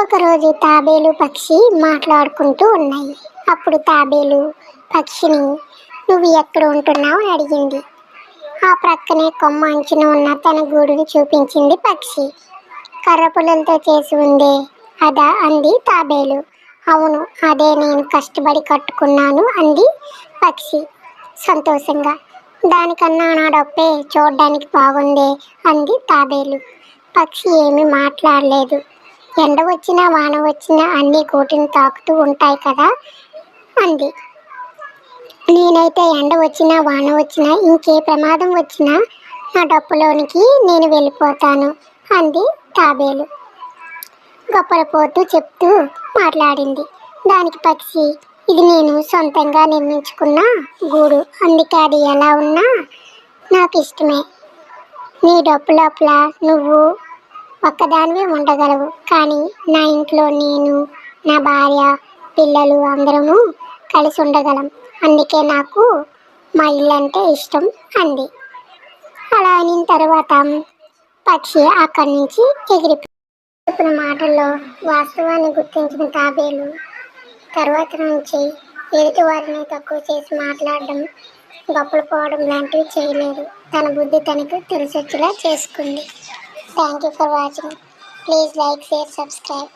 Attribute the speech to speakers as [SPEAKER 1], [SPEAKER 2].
[SPEAKER 1] ఒకరోజు తాబేలు పక్షి మాట్లాడుకుంటూ ఉన్నాయి. అప్పుడు తాబేలు పక్షిని నువ్వు ఎక్కడ ఉంటున్నావు? అని అడిగింది. ఆ ప్రక్కనే కొమ్మ అంచున ఉన్న తన గూడును చూపించింది పక్షి. కర్ర పుల్లలతో చేసి ఉందే అదా? అంది తాబేలు. అవును అదే నేను కష్టపడి కట్టుకున్నాను అంది పక్షి. సంతోషంగా దానికన్నా నా డొప్పే చూడడానికి బాగుందే అంది తాబేలు. పక్షి ఏమీ మాట్లాడలేదు. ఎండ వచ్చినా వాన వచ్చినా అన్ని గూటిని తాకుతూ ఉంటాయి కదా అంది. నేనైతే ఎండ వచ్చినా వాన వచ్చినా ఇంకే ప్రమాదం వచ్చినా నా డప్పులోనికి నేను వెళ్ళిపోతాను అంది తాబేలు. గొప్పలపోతూ చెప్తూ మాట్లాడింది. దానికి పక్షి ఇది నేను సొంతంగా నిర్మించుకున్న గూడు. అందుకే అది ఎలా ఉన్నా నాకు ఇష్టమే. నీ డప్పు లోపల నువ్వు ఒక్కదానివే ఉండగలవు. కానీ నా ఇంట్లో నేను నా భార్య పిల్లలు అందరము కలిసి ఉండగలం అందుకే నాకు మా ఇల్లు అంటే ఇష్టం అంది. అలా అయిన తర్వాత పక్షి అక్కడి నుంచి ఎగిరి చెప్పిన మాటల్లో వాస్తవాన్ని గుర్తించిన తాబేలు తర్వాత నుంచి ఎదుటి వారిని తక్కువ చేసి మాట్లాడడం గొప్పలు పోవడం లాంటివి చేయలేదు. తన బుద్ధి తనకు తెలిసొచ్చేలా చేసుకుంది. Thank you for watching. Please like, share, subscribe.